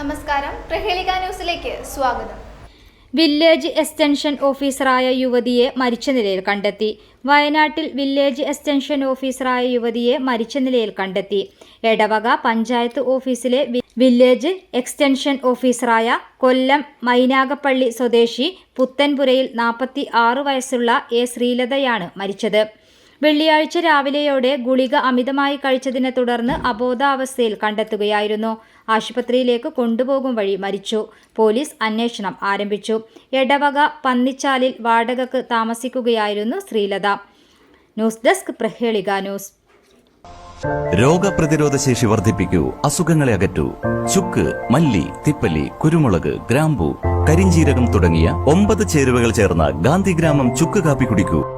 നമസ്കാരം. പ്രഹേളിക ന്യൂസിലേക്ക് സ്വാഗതം. വില്ലേജ് എക്സ്റ്റൻഷൻ ഓഫീസറായ യുവതിയെ മരിച്ച നിലയിൽ കണ്ടെത്തി. വയനാട്ടിൽ വില്ലേജ് എക്സ്റ്റൻഷൻ ഓഫീസറായ യുവതിയെ മരിച്ച നിലയിൽ കണ്ടെത്തി. എടവക പഞ്ചായത്ത് ഓഫീസിലെ വില്ലേജ് എക്സ്റ്റൻഷൻ ഓഫീസറായ കൊല്ലം മൈനാഗപ്പള്ളി സ്വദേശി പുത്തൻപുരയിൽ നാൽപ്പത്തി ആറ് വയസ്സുള്ള എ ശ്രീലതയാണ് മരിച്ചത്. വെള്ളിയാഴ്ച രാവിലെയോടെ ഗുളിക അമിതമായി കഴിച്ചതിനെ തുടർന്ന് അബോധാവസ്ഥയിൽ കണ്ടെത്തുകയായിരുന്നു. ആശുപത്രിയിലേക്ക് കൊണ്ടുപോകും വഴി മരിച്ചു. പോലീസ് അന്വേഷണം ആരംഭിച്ചു. എടവക പന്നിച്ചാലിൽ വാടകക്ക് താമസിക്കുകയായിരുന്നു Sreelatha. News desk Prahelika news. രോഗപ്രതിരോധ ശേഷി വർദ്ധിപ്പിക്കൂ. അസുഖങ്ങളെ അകറ്റൂ. ചുക്ക് മല്ലി തിപ്പലി കുരുമുളക് ഗ്രാമ്പു കരിഞ്ചീരകം തുടങ്ങിയ ഒമ്പത് ചേരുവകൾ ചേർന്ന ഗാന്ധിഗ്രാമം ചുക്ക് കാപ്പി കുടിക്കൂ.